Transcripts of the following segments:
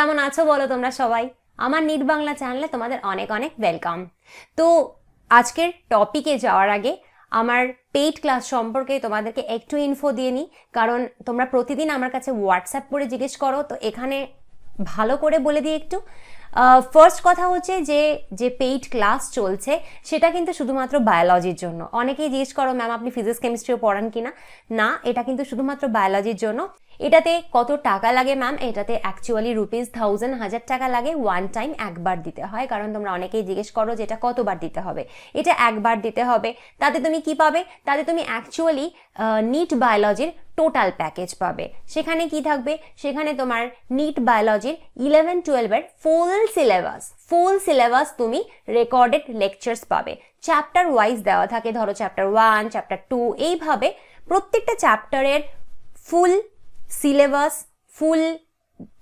কেমন আছো বলো তোমরা সবাই? আমার নিট বাংলা চ্যানেলে তোমাদের অনেক অনেক ওয়েলকাম তো আজকের টপিকে যাওয়ার আগে আমার পেইড ক্লাস সম্পর্কে তোমাদেরকে একটু ইনফো দিয়ে নিই। কারণ তোমরা প্রতিদিন আমার কাছে হোয়াটসঅ্যাপ করে জিজ্ঞেস করো, তো এখানে ভালো করে বলে দিই একটু। ফার্স্ট কথা হচ্ছে যে যে পেইড ক্লাস চলছে, সেটা কিন্তু শুধুমাত্র বায়োলজির জন্য। অনেকেই জিজ্ঞেস করো ম্যাম আপনি ফিজিক্স কেমিস্ট্রিও পড়ান কিনা? না, এটা কিন্তু শুধুমাত্র বায়োলজির জন্য। এটাতে কত টাকা লাগে ম্যাম এটাতে অ্যাকচুয়ালি রুপিস থাউজেন্ড হাজার টাকা লাগে ওয়ান টাইম একবার দিতে হয়। কারণ তোমরা অনেকেই জিজ্ঞেস করো যে এটা কতবার দিতে হবে। এটা একবার দিতে হবে। তাতে তুমি কি পাবে? তাতে তুমি অ্যাকচুয়ালি নিট বায়োলজির টোটাল প্যাকেজ পাবে। সেখানে কি থাকবে? সেখানে তোমার নিট বায়োলজির ইলেভেন টুয়েলভের ফুল সিলেবাস ফুল সিলেবাস তুমি রেকর্ডেড লেকচার্স পাবে। চ্যাপ্টার ওয়াইজ দেওয়া থাকে। ধরো চ্যাপ্টার ওয়ান চ্যাপ্টার টু এইভাবে প্রত্যেকটা চ্যাপ্টারের ফুল সিলেবাস, ফুল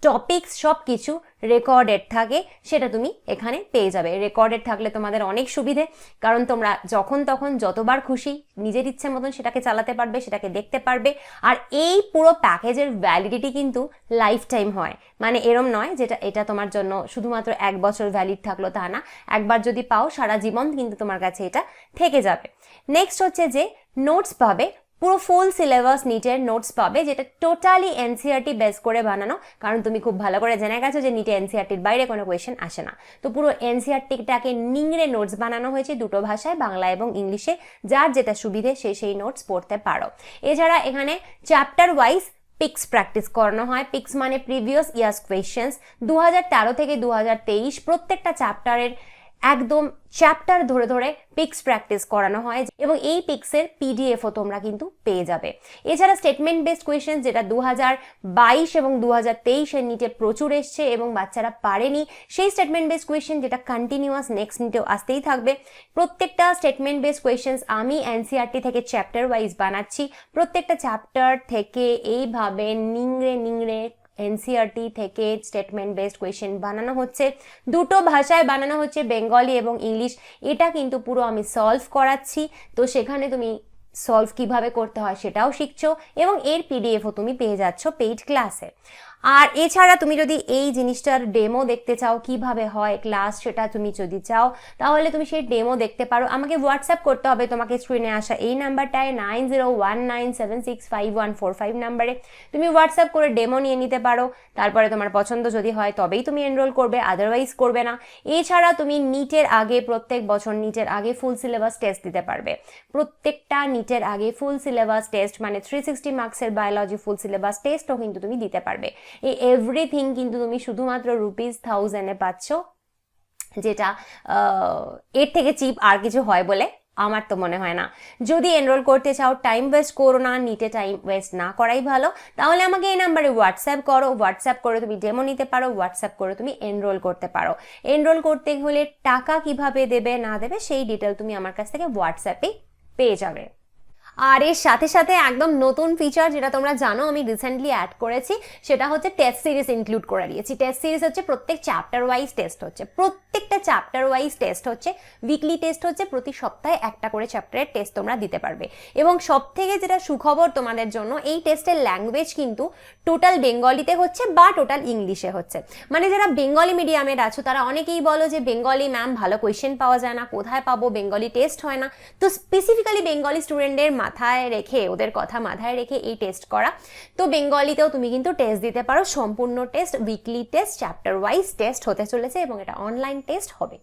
টপিকস সব কিছু রেকর্ডেড থাকে, সেটা তুমি এখানে পেয়ে যাবে। রেকর্ডেড থাকলে তোমাদের অনেক সুবিধে, কারণ তোমরা যখন তখন যতবার খুশি নিজের ইচ্ছে মতন সেটাকে চালাতে পারবে, সেটাকে দেখতে পারবে, আর এই পুরো প্যাকেজের ভ্যালিডিটি কিন্তু লাইফ টাইম হয়। মানে এরম নয় যেটা, এটা তোমার জন্য শুধুমাত্র এক বছর ভ্যালিড থাকল তা না, একবার যদি পাও সারা জীবন কিন্তু তোমার কাছে এটা থেকে যাবে। নেক্সট হচ্ছে যে নোটস পাবে পুরো ফুল সিলেবাস নিটের নোটস পাবে, যেটা টোটালি এনসিআরটি বেস করে বানানো। কারণ তুমি খুব ভালো করে জেনে গেছো যে নিটে এনসিআরটির বাইরে কোনো কোয়েশ্চেন আসে না। তো পুরো এনসিআরটিটাকে নিংড়ে নোটস বানানো হয়েছে দুটো ভাষায়, বাংলা এবং ইংলিশে। যার যেটা সুবিধে সে সেই নোটস পড়তে পারো। এছাড়া এখানে চ্যাপ্টার ওয়াইজ পিক্স প্র্যাকটিস করানো হয়। পিক্স মানে প্রিভিয়াস ইয়ার্স কোয়েশ্চেন্স দু থেকে দু হাজার তেইশ প্রত্যেকটা চ্যাপ্টারের একদম চ্যাপ্টার ধরে ধরে পিক্স প্র্যাকটিস করানো হয় এবং এই পিক্সের পিডিএফও তোমরা কিন্তু পেয়ে যাবে। এছাড়া স্টেটমেন্ট বেসড কোয়েশ্চেন যেটা দু বাইশ এবং দু হাজার তেইশের নিটে প্রচুর এসছে এবং বাচ্চারা পারেনি, সেই স্টেটমেন্ট বেসড কোয়েশ্চেন যেটা কন্টিনিউয়াস নেক্সট নিটেও আসতেই থাকবে। প্রত্যেকটা স্টেটমেন্ট বেসড কোয়েশ্চেন্স আমি এনসিআরটি থেকে চ্যাপ্টার ওয়াইজ বানাচ্ছি। প্রত্যেকটা চ্যাপ্টার থেকে এইভাবে নিংড়ে নিংড়ে এনসিআরটি থেকে স্টেটমেন্ট বেসড কোয়েশ্চেন বানানো হচ্ছে। দুটো ভাষায় বানানো হচ্ছে বেঙ্গলি এবং ইংলিশ। এটা কিন্তু পুরো আমি সলভ করাচ্ছি। তো সেখানে তুমি সলভ কীভাবে করতে হয় সেটাও শিখছো এবং এর পিডিএফও তুমি পেয়ে যাচ্ছ পেইড ক্লাসে। আর এছাড়া তুমি যদি এই জিনিসটার ডেমো দেখতে চাও, কীভাবে হয় ক্লাস সেটা তুমি যদি চাও, তাহলে তুমি সেই ডেমো দেখতে পারো। আমাকে হোয়াটসঅ্যাপ করতে হবে তোমাকে স্ক্রিনে আসা। এই নাম্বারটায় nine zero one nine seven six five one four five নাম্বারে তুমি হোয়াটসঅ্যাপ করে ডেমো নিয়ে নিতে পারো। তারপরে তোমার পছন্দ যদি হয় তবেই তুমি এনরোল করবে আদারওয়াইজ করবে না। এছাড়া তুমি নিটের আগে, প্রত্যেক বছর নিটের আগে ফুল সিলেবাস টেস্ট দিতে পারবে। প্রত্যেকটা নিটের আগে ফুল সিলেবাস টেস্ট মানে থ্রি সিক্সটি মার্কসের বায়োলজি ফুল সিলেবাস টেস্টও কিন্তু তুমি দিতে পারবে। এই এভরিথিং কিন্তু তুমি শুধুমাত্র রুপিস থাউজেন্ডে পাচ্ছ, যেটা এর থেকে চিপ আর কিছু হয় বলে আমার তো মনে হয় না। যদি এনরোল করতে চাও টাইম ওয়েস্ট করো না নিটে টাইম ওয়েস্ট না করাই ভালো। তাহলে আমাকে এই নাম্বারে হোয়াটসঅ্যাপ করো। হোয়াটসঅ্যাপ করে তুমি ডেমো নিতে পারো হোয়াটসঅ্যাপ করে তুমি এনরোল করতে পারো। এনরোল করতে হলে টাকা কীভাবে দেবে না দেবে, সেই ডিটেল তুমি আমার কাছ থেকে হোয়াটসঅ্যাপেই পেয়ে যাবে। আর এর সাথে সাথে একদম নতুন ফিচার যেটা তোমরা জানো, আমি রিসেন্টলি অ্যাড করেছি, সেটা হচ্ছে টেস্ট সিরিজ ইনক্লুড করে দিয়েছি। টেস্ট সিরিজ হচ্ছে প্রত্যেক চ্যাপ্টার ওয়াইজ টেস্ট হচ্ছে। প্রত্যেকটা চ্যাপ্টার ওয়াইজ টেস্ট হচ্ছে উইকলি টেস্ট হচ্ছে, প্রতি সপ্তাহে একটা করে চ্যাপ্টারের টেস্ট তোমরা দিতে পারবে। এবং সব থেকে যেটা সুখবর তোমাদের জন্য, এই টেস্টের ল্যাঙ্গুয়েজ কিন্তু টোটাল বেঙ্গলিতে হচ্ছে বা টোটাল ইংলিশে হচ্ছে। মানে যারা বেঙ্গলি মিডিয়ামের আছো, তারা অনেকেই বলো যে বেঙ্গলি ম্যাম ভালো কোয়েশ্চেন পাওয়া যায় না, কোথায় পাবো? বেঙ্গলি টেস্ট হয় না। তো স্পেসিফিক্যালি বেঙ্গলি স্টুডেন্টদের মাথায় রেখে, ওদের কথা মাথায় রেখে এই টেস্ট করা। তো বেঙ্গলিতেও তুমি কিন্তু টেস্ট দিতে পারো। সম্পূর্ণ test weekly test chapter wise test হতে চলেছে এবং এটা অনলাইন টেস্ট হবে।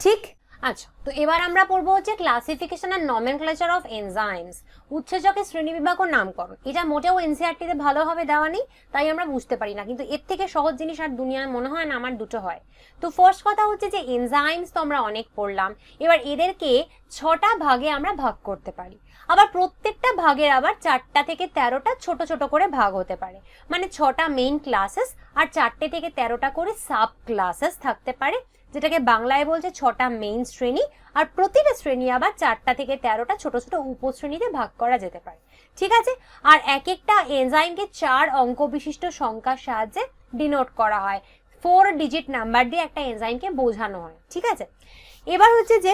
ঠিক? আচ্ছা তো এবার আমরা পড়ব হচ্ছে ক্লাসিফিকেশন আর নমেনক্লেচার অফ এনজাইমস উৎসেচকের শ্রেণীবিভাগ ও নামকরণ। এটা মোটেও এনসিআরটিতে ভালোভাবে দেওয়া নেই, তাই আমরা বুঝতে পারি না। কিন্তু এর থেকে সহজ জিনিস আর দুনিয়ায় মনে হয় না, আমার দুটো হয়। তো ফার্স্ট কথা হচ্ছে যে এনজাইমস তো আমরা অনেক পড়লাম। এবার এদেরকে ছটা ভাগে আমরা ভাগ করতে পারি। আবার প্রত্যেকটা ভাগের আবার চারটা থেকে তেরোটা ছোট ছোট করে ভাগ হতে পারে। মানে ছটা মেইন ক্লাসেস আর চারটে থেকে তেরোটা করে সাব ক্লাসেস থাকতে পারে, যেটাকে বাংলায় বলছে ছটা মেইন শ্রেণি আর প্রতিটা শ্রেণি আবার চারটা থেকে তেরোটা ছোট ছোট উপশ্রেণীতে ভাগ করা যেতে পারে। ঠিক আছে? আর এক একটা এনজাইমকে চার অঙ্ক বিশিষ্ট সংখ্যার সাহায্যে ডিনোট করা হয়। ফোর ডিজিট নাম্বার দিয়ে একটা এনজাইমকে বোঝানো হয়। ঠিক আছে? এবার হচ্ছে যে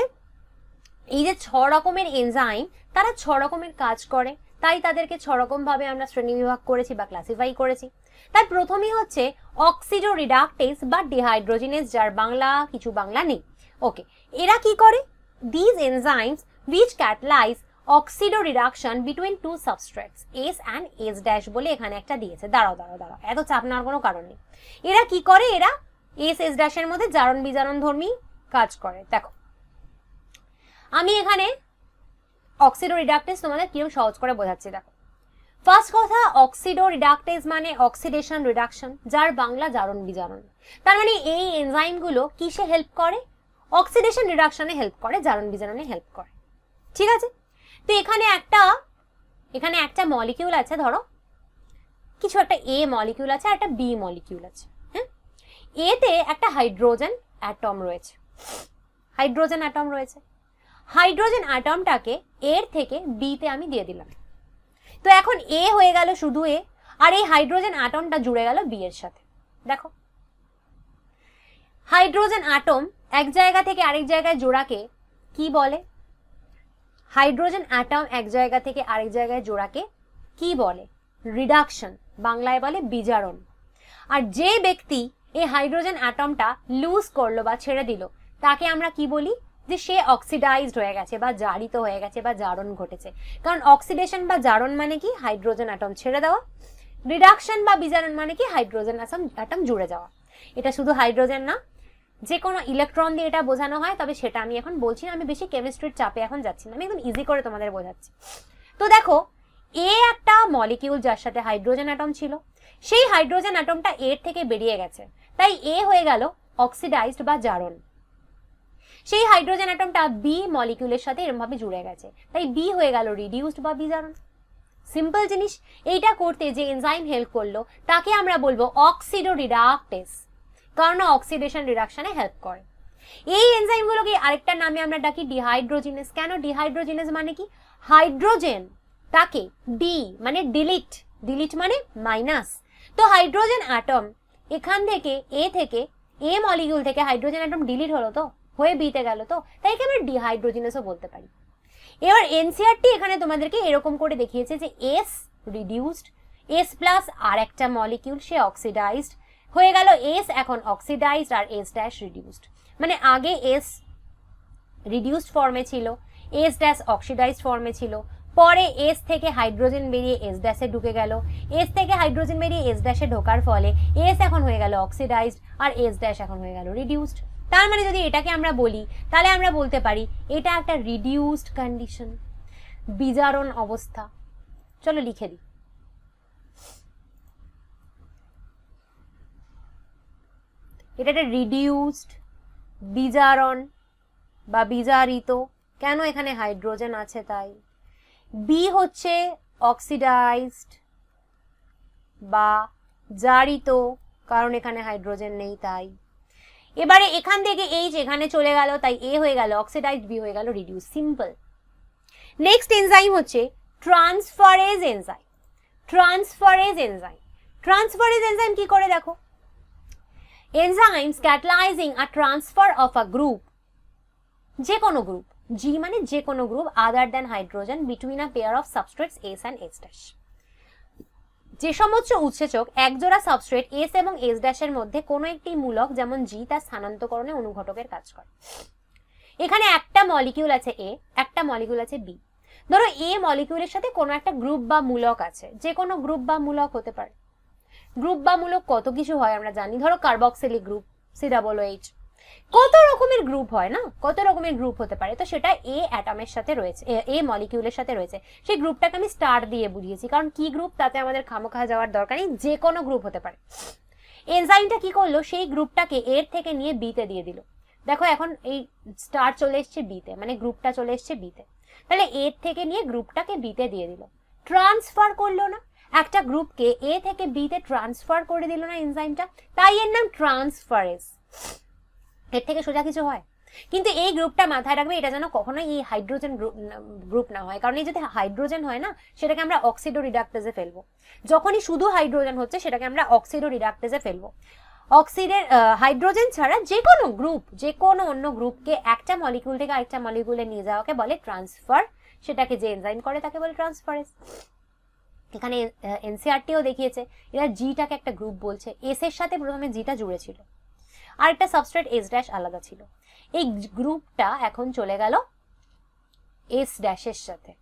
এই যে ছ রকমের এনজাইম তারা ছ রকমের কাজ করে। তাই তাদেরকে ছ রকম ভাবে আমরা শ্রেণীবিভাগ করেছি বা ক্লাসিফাই করেছি। তাই প্রথমেই হচ্ছে অক্সিডো রিডাক্টেজ বা ডিহাইড্রোজিনেস যার বাংলা কিছু বাংলা নেই। ওকে এরা কি করে? These enzymes which catalyse oxidoreduction between two substrates S and S dash বলে এখানে একটা দিয়েছে। দাঁড়াও দাঁড়াও দাঁড়াও, এত চাপ নেওয়ার কোনো কারণ নেই। এরা কি করে? এরা এস এস ড্যাশের মধ্যে জারণ বিজারণ ধর্মী কাজ করে। দেখো আমি এখানে অক্সিডো রিডাক্টেজ তোমাদের কীরকম সহজ করে বোঝাচ্ছি, দেখো। ফার্স্ট কথা অক্সিডো রিডাক্টেজ মানে অক্সিডেশন রিডাকশন যার বাংলা জারণ বিজারণ। তার মানে এই এনজাইমগুলো কিসে হেল্প করে? অক্সিডেশন রিডাকশনে হেল্প করে, জারণ বিজারণে হেল্প করে। ঠিক আছে? তো এখানে একটা এখানে একটা মলিকিউল আছে, ধরো। কিছু একটা এ মলিকিউল আছে একটা বি মলিকিউল আছে হ্যাঁ? এতে একটা হাইড্রোজেন অ্যাটম রয়েছে। হাইড্রোজেন অ্যাটম রয়েছে। হাইড্রোজেন অ্যাটমটাকে এর থেকে বিতে আমি দিয়ে দিলাম। তো এখন এ হয়ে গেল শুধু এ আর এই হাইড্রোজেন অ্যাটমটা জুড়ে গেল বি এর সাথে। দেখো। হাইড্রোজেন অ্যাটম এক জায়গা থেকে আরেক জায়গায় জোড়াকে কি বলে? হাইড্রোজেন অ্যাটম এক জায়গা থেকে আরেক জায়গায় জোড়াকে কি বলে? রিডাকশন, বাংলায় বলে বিজারণ। আর যে ব্যক্তি এই হাইড্রোজেন অ্যাটমটা লুজ করল বা ছেড়ে দিল, তাকে আমরা কি বলি? যে সে অক্সিডাইজড হয়ে গেছে বা জারিত হয়ে গেছে বা জারণ ঘটেছে। কারণ অক্সিডেশন বা জারণ মানে কি? হাইড্রোজেন অ্যাটম ছেড়ে দেওয়া। রিডাকশন বা বিজারণ মানে কি? হাইড্রোজেন অ্যাটম জুড়ে যাওয়া। এটা শুধু হাইড্রোজেন না যে কোনো ইলেকট্রন দিয়ে এটা বোঝানো হয়, তবে সেটা আমি এখন বলছি না। আমি বেশি কেমিস্ট্রির চাপে এখন যাচ্ছি না। আমি একদম ইজি করে তোমাদের বোঝাচ্ছি। তো দেখো, এ একটা মলিকিউল যার সাথে হাইড্রোজেন অ্যাটম ছিল। সেই হাইড্রোজেন অ্যাটমটা এর থেকে বেরিয়ে গেছে। তাই এ হয়ে গেল অক্সিডাইজড বা জারণ। সেই হাইড্রোজেন অ্যাটমটা বি মলিকিউলের সাথে এরমভাবে জুড়ে গেছে। তাই বি হয়ে গেল রিডিউসড বা বিজারণ সিম্পল জিনিস, এইটা করতে যে এনজাইম হেল্প করল, তাকে আমরা বলব অক্সিডো রিডাক্টেস কারণ অক্সিডেশন রিডাকশনে হেল্প করে। এই এনজাইমগুলোকে আরেকটা নামে আমরা ডাকি ডিহাইড্রোজিনেস কেন ডিহাইড্রোজিনেস মানে কি? হাইড্রোজেন তাকে ডি মানে ডিলিট ডিলিট মানে মাইনাস তো হাইড্রোজেন অ্যাটম এখান থেকে এ থেকে এ মলিকিউল থেকে হাইড্রোজেন অ্যাটম ডিলিট হলো তো? হয়ে বিতে গেল তো? তাই কি আমরা ডিহাইড্রোজিনেসও বলতে পারি? এবার এনসিআরটি এখানে তোমাদেরকে এরকম করে দেখিয়েছে যে এস রিডিউসড এস প্লাস আর একটা মলিকিউল সে অক্সিডাইজড হয়ে গেল এস এখন অক্সিডাইজড আর এস ড্যাশ রিডিউসড মানে আগে এস রিডিউসড ফর্মে ছিল এস ড্যাশ অক্সিডাইজড ফর্মে ছিল, পরে এস থেকে হাইড্রোজেন বেরিয়ে এস ড্যাশে ঢুকে গেল। এস থেকে হাইড্রোজেন বেরিয়ে এস ড্যাশে ঢোকার ফলে এস এখন হয়ে গেল অক্সিডাইজড আর এস ড্যাশ এখন হয়ে গেল রিডিউসড তার মানে যদি এটাকে আমরা বলি, তাহলে আমরা বলতে পারি এটা একটা রিডিউসড কন্ডিশন বিজারণ অবস্থা। চলো লিখে দিই। এটা একটা রিডিউসড বিজারণ বা বিজারিত, কেন এখানে হাইড্রোজেন আছে তাই? বি হচ্ছে অক্সিডাইজড বা জারিত, কারণ এখানে হাইড্রোজেন নেই তাই। এবারে এখান থেকে এইচ এখানে চলে গেল, তাই এ হয়ে গেল অক্সিডাইজড বি হয়ে গেল রিডিউস সিম্পল নেক্সট এনজাইম হচ্ছে transferase enzyme transferase enzyme transferase enzyme কি করে দেখো? Enzymes catalyzing a transfer of a group. যে কোনো গ্রুপ জি মানে যে কোনো group other than hydrogen between a pair of substrates S and S dash যে সমস্ত উৎসেচক একজোড়া সাবস্ট্রেট এস এবং এস ড্যাশের মধ্যে কোনো একটি মূলক যেমন জি তার স্থানান্তকরণে অনুঘটকের কাজ করে। এখানে একটা মলিকিউল আছে এ একটা মলিকিউল আছে বি ধরো এ মলিকিউলের সাথে কোনো একটা গ্রুপ বা মূলক আছে, যে কোনো গ্রুপ বা মূলক হতে পারে। গ্রুপ বা মূলক কত কিছু হয় আমরা জানি। ধরো carboxylic group C double H কত রকমের গ্রুপ হয় না? কত রকমের গ্রুপ হতে পারে? তো সেটা এ অ্যাটমের সাথে রয়েছে, এ মলিকিউলের সাথে রয়েছে। সেই গ্রুপটাকে আমি স্টার দিয়ে বুঝিয়েছি কারণ কি গ্রুপ তাতে আমাদের খামোখা যাওয়ার দরকার নেই যে কোনো গ্রুপ হতে পারে। এনজাইমটা কি করল? সেই গ্রুপটাকে এর থেকে নিয়ে বিতে দিয়ে দিল। দেখো এখন এই স্টার চলে এসছে বিতে মানে গ্রুপটা চলে এসছে বিতে তাহলে এর থেকে নিয়ে গ্রুপটাকে বিতে দিয়ে দিল। ট্রান্সফার করল না? একটা গ্রুপকে এ থেকে বিতে ট্রান্সফার করে দিল না এনজাইমটা তাই এর নাম ট্রান্সফারেজ এর থেকে সোজা কিছু হয়। কিন্তু এই গ্রুপটা মাথায় রাখবে, এটা যেন কখনোই এই হাইড্রোজেন গ্রুপ না হয়। কারণ এই যদি হাইড্রোজেন হয় না, সেটাকে আমরা অক্সিডো রিডাক্টেজে ফেলব। যখনই শুধু হাইড্রোজেন হচ্ছে, সেটাকে আমরা অক্সিডো রিডাক্টেজে ফেলব। অক্সিডের হাইড্রোজেন ছাড়া যে কোনো গ্রুপ যে কোনো অন্য গ্রুপকে একটা মলিকিউল থেকে আরেকটা মলিকিউলে নিয়ে যাওয়াকে বলে ট্রান্সফার। সেটাকে যে এনজাইম করে, তাকে বলে ট্রান্সফারেজ এখানে এনসিআরটিও দেখিয়েছে। এরা জিটাকে একটা গ্রুপ বলছে। এস এর সাথে প্রথমে জিটা জুড়েছিল আর একটা সাবস্ট্রেট এস ড্যাশ আলাদা ছিল। এই গ্রুপটা এখন চলে গেল এস ড্যাশের সাথে।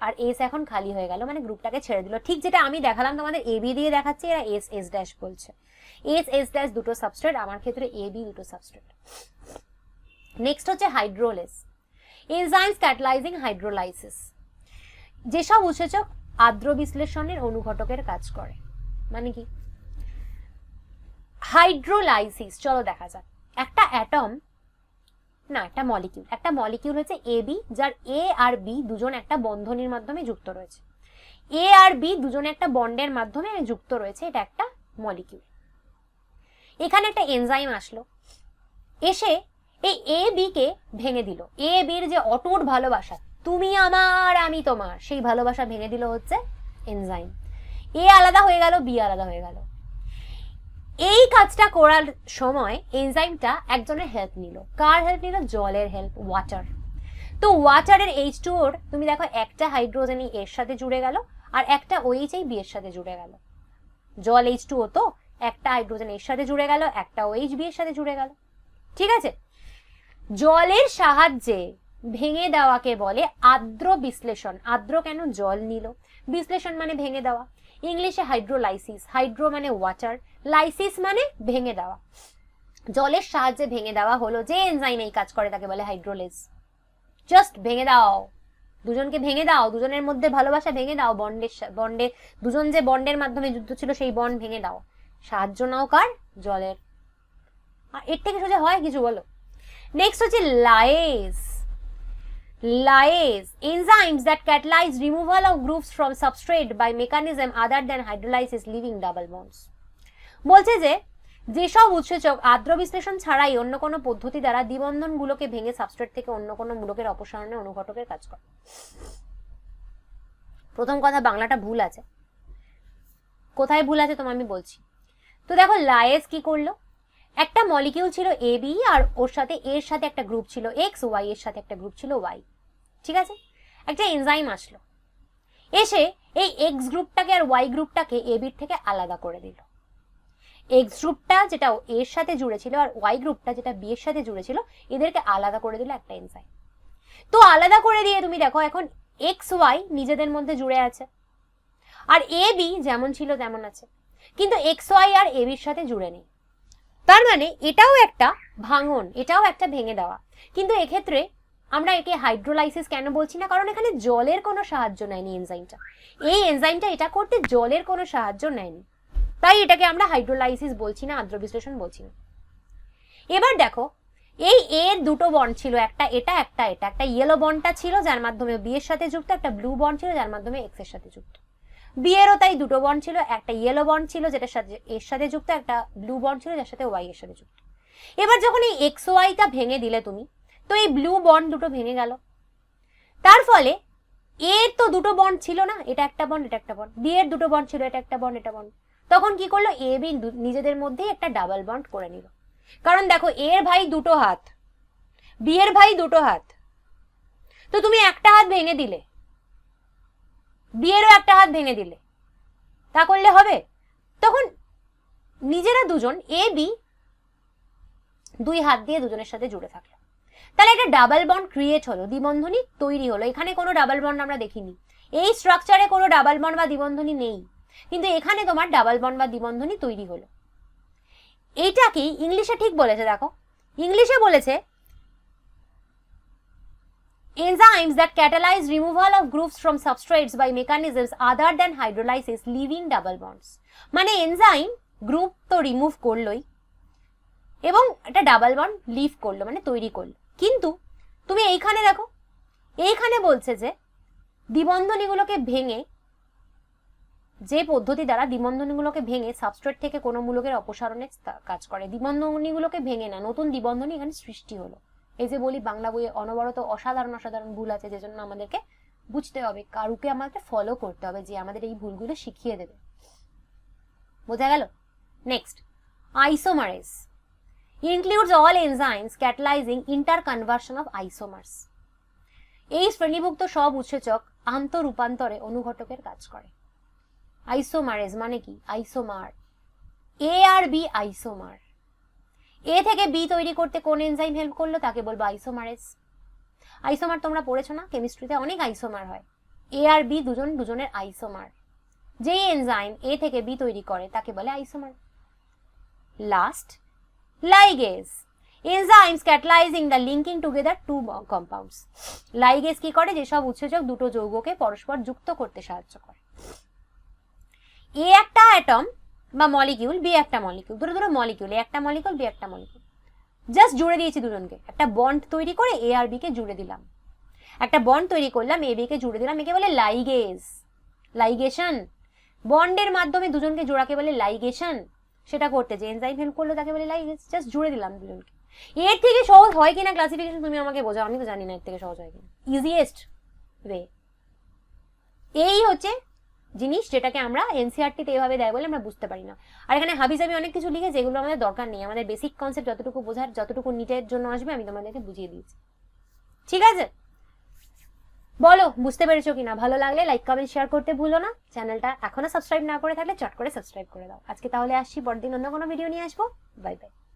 আর এস এখন খালি হয়ে গেল মানে গ্রুপটাকে ছেড়ে দিল। ঠিক যেটা আমি দেখালাম, তোমাদের এ বি দিয়ে দেখাচ্ছি, এরা এস এস ড্যাশ বলছে। এস এস ড্যাশ দুটো সাবস্ট্রেট আমার ক্ষেত্রে এ বি দুটো সাবস্ট্রেট নেক্সট হচ্ছে হাইড্রোলেস এনজাইমস ক্যাটালাইজিং হাইড্রোলাইসিস যেসব উৎসেচক আর্দ্র বিশ্লেষণের অনুঘটকের কাজ করে। মানে কি? হাইড্রোলাইসিস। চলো দেখা যাক। একটা অ্যাটম না, একটা মলিকিউল একটা মলিকিউল হচ্ছে এ বি যার এ আর বি দুজন একটা বন্ধনীর মাধ্যমে যুক্ত রয়েছে। এ আর বি দুজনে একটা বন্ডের মাধ্যমে যুক্ত রয়েছে, এটা একটা মলিকিউল এখানে একটা এনজাইম আসলো। এসে এই এ বি কে ভেঙে দিল। এ বির যে অটুট ভালোবাসা, তুমি আমার, আমি তোমার, সেই ভালোবাসা ভেঙে দিল হচ্ছে এনজাইম এ আলাদা হয়ে গেল বি আলাদা হয়ে গেল। এই কাজটা করার সময় এনজাইমটা একজনের হেল্প নিল। কার হেল্প নিল? জলের হেল্প ওয়াটার তো ওয়াটারের এইচ টু তুমি দেখো একটা হাইড্রোজেন এর সাথে জুড়ে গেল আর একটা ওইচ এই বি এর সাথে জুড়ে গেল। জল এইচ টু ও তো একটা হাইড্রোজেন এর সাথে জুড়ে গেল, একটা ওইচ বি এর সাথে জুড়ে গেল। ঠিক আছে? জলের সাহায্যে ভেঙে দেওয়াকে বলে আর্দ্র বিশ্লেষণ। আর্দ্র কেন? জল নিল। বিশ্লেষণ মানে ভেঙে দেওয়া। ইংলিশে হাইড্রোলাইসিস হাইড্রো মানে ওয়াটার লাইসিস মানে ভেঙে দেওয়া। জলের সাহায্যে ভেঙে দেওয়া হলো যে এনজাইম এই কাজ করে, তাকে বলে হাইড্রোলেস জাস্ট ভেঙে দাও। দুজনকে ভেঙে দাও, দুজনের মধ্যে ভালোবাসা ভেঙে দাও বন্ডের বন্ডে দুজন যে বন্ডের মাধ্যমে যুদ্ধ ছিল সেই বন্ড ভেঙে দাও। সাহায্য নাও কার? জলের। আর এর থেকে সোজা হয় কিছু বলো। নেক্সট হচ্ছে lyase lyase enzymes that catalyze removal of groups from substrate by mechanism other than hydrolysis leaving double bonds বলছে যে, যেসব উৎসেচক আর্দ্র বিশ্লেষণ ছাড়াই অন্য কোনো পদ্ধতি দ্বারা দ্বিবন্ধনগুলোকে ভেঙে সাবস্ট্রেট থেকে অন্য কোনো মূলকের অপসারণে অনুঘটকের কাজ করে। প্রথম কথা, বাংলাটা ভুল আছে। কোথায় ভুল আছে তোমার আমি বলছি। তো দেখো, লায়েস কি করল? একটা মলিকিউল ছিল এ, বি আর ওর সাথে, এর সাথে একটা গ্রুপ ছিল এক্স, ওয়াই, এর সাথে একটা গ্রুপ ছিল ওয়াই। ঠিক আছে? একটা এনজাইম আসলো। এসে এই এক্স গ্রুপটাকে আর ওয়াই গ্রুপটাকে এ, বির থেকে আলাদা করে দিল। এক্স গ্রুপটা যেটা এর সাথে জুড়ে ছিল আর ওয়াই গ্রুপটা যেটা বি এর সাথে জুড়ে ছিল এদেরকে আলাদা করে দিল একটা এনজাইম তো আলাদা করে দিয়ে তুমি দেখো এখন এক্স ওয়াই নিজেদের মধ্যে জুড়ে আছে। আর এ বি যেমন ছিল তেমন আছে। কিন্তু এক্স ওয়াই আর এ বির সাথে জুড়ে নেই। তার মানে এটাও একটা ভাঙন, এটাও একটা ভেঙে দেওয়া। কিন্তু এক্ষেত্রে আমরা একে হাইড্রোলাইসিস কেন বলছি না? কারণ এখানে জলের কোনো সাহায্য নেয়নি এনজাইমটা এই এনজাইমটা এটা করতে জলের কোনো সাহায্য নেয়নি। তাই এটাকে আমরা হাইড্রোলাইসিস বলছি না আদ্র বিশ্লেষণ বলছি না। এবার দেখো, এই এর দুটো বন্ড ছিল, একটা এটা একটা এটা। একটা ইয়েলো বন্ডটা ছিল, যার মাধ্যমে বি এর সাথে যুক্ত, একটা ব্লু বন্ড ছিল, যার মাধ্যমে এক্সের সাথে যুক্ত। বি এরও তাই দুটো বন্ড ছিল, একটা ইয়েলো বন্ড ছিল, যেটার সাথে এর সাথে যুক্ত, একটা ব্লু বন্ড ছিল, যার সাথে ওয়াই এর সাথে যুক্ত। এবার যখন এই এক্স ওয়াইটা ভেঙে দিলে তুমি, তো এই ব্লু বন্ড দুটো ভেঙে গেল। তার ফলে এর তো দুটো বন্ড ছিল না, এটা একটা বন্ড এটা একটা বন্ড বি এর দুটো বন্ড ছিল, এটা একটা বন্ড এটা বন্ড তখন কি করল? এ বি নিজেদের মধ্যেই একটা ডাবল বন্ড করে নিল। কারণ দেখো, এর ভাই দুটো হাত বি এর ভাই দুটো হাত। তো তুমি একটা হাত ভেঙে দিলে বিয়েরও একটা হাত ভেঙে দিলে। তা করলে হবে? তখন নিজেরা দুজন এ বি দুই হাত দিয়ে দুজনের সাথে জুড়ে থাকল। তাহলে একটা ডাবল বন্ড ক্রিয়েট হলো, দ্বিবন্ধনী তৈরি হলো। এখানে কোনো ডাবল বন্ড আমরা দেখিনি। এই স্ট্রাকচারে কোনো ডাবল বন্ড বা দ্বিবন্ধনী নেই। কিন্তু এখানে তোমার ডাবল বন্ড বা দ্বিবন্ধনী তৈরি হলো। এইটাকেই ইংলিশে ঠিক বলেছে, দেখো। ইংলিশে বলেছে, enzymes that catalyze removal of groups from substrates by mechanisms other than hydrolysis leaving double bonds মানে এনজাইম গ্রুপ তো রিমুভ করলোই, এবং একটা ডাবল বন্ড লিভ করল মানে তৈরি করল। কিন্তু তুমি এইখানে দেখো, এইখানে বলছে যে দ্বিবন্ধনীগুলোকে ভেঙে যে পদ্ধতি দ্বারা দ্বিবন্ধনীগুলোকে ভেঙে সাবস্ট্রেট থেকে কোনো মূলকের অপসারণে কাজ করে, দ্বিবন্ধনীগুলোকে ভেঙে না, নতুন দ্বিবন্ধনী এখানে সৃষ্টি হলো। এই যে বলি, বাংলা বইয়ে অনবরত অসাধারণ অসাধারণ ভুল আছে যে জন্য আমাদেরকে বুঝতে হবে, কারুকে আমাদের ফলো করতে হবে যে আমাদের এই ভুলগুলো শিখিয়ে দেবে। বোঝা গেল? Next isomerase all enzymes catalysing inter interconversion of isomers. এই শ্রেণীভুক্ত সব উৎসেচক আন্তঃরূপান্তরে অনুঘটকের কাজ করে। আইসোমারেজ মানে কি? আইসোমার। এ আর বি আইসোমার। এ থেকে বি তৈরি করতে কোন এনজাইম হেল্প করল? তাকে বলব আইসোমারেজ আইসোমার তোমরা পড়েছো না? কেমিস্ট্রিতে অনেক আইসোমার হয়। এ আর বি দুজন দুজনের আইসোমার। যেই এনজাইম এ থেকে বি তৈরি করে, তাকে বলে isomer. Last ligase enzymes catalysing the linking together two compounds ligase কি করে? যেসব উৎসেচক দুটো যৌগকে পরস্পর যুক্ত করতে সাহায্য করে। এ একটা অ্যাটম বা মলিকিউল বি একটা মলিকিউল দুটো দুটো মলিকিউল এ একটা মলিকিউল বি একটা মলিকিউল জাস্ট জুড়ে দিয়েছি দুজনকে। একটা বন্ড তৈরি করে এ আর বি কে জুড়ে দিলাম। একটা বন্ড তৈরি করলাম এ বি কে জুড়ে দিলাম, একে বলে লাইগেজ লাইগেশন বন্ডের মাধ্যমে দুজনকে জোড়াকে বলে লাইগেশন সেটা করতে যে এনজাইম হেল্প করল তাকে বলে লাইগেজ জাস্ট জুড়ে দিলাম দুজনকে। এর থেকে সহজ হয় কিনা ক্লাসিফিকেশন তুমি আমাকে বোঝাও, আমি তো জানি না এর থেকে সহজ হয় কিনা। ইজিয়েস্ট ওয়ে এই হচ্ছে জিনিস যেটাকে আমরা এনসিআরটিতে এভাবে দেয় বলে আমরা বুঝতে পারি না। আর এখানে হাবিজাবি অনেক কিছু লিখে যেগুলো আমাদের দরকার নেই। আমাদের বেসিক কনসেপ্ট যতটুকু বোঝার, যতটুকু নিটের জন্য আসবে, আমি তোমাদেরকে বুঝিয়ে দিয়েছি। ঠিক আছে? বলো, বুঝতে পেরেছ কিনা? ভালো লাগলে লাইক কমেন্ট শেয়ার করতে ভুলো না। চ্যানেলটা এখনও সাবস্ক্রাইব না করে থাকলে চট করে সাবস্ক্রাইব করে দাও। আজকে তাহলে আসছি, পরদিন অন্য কোনো ভিডিও নিয়ে আসব। Bye bye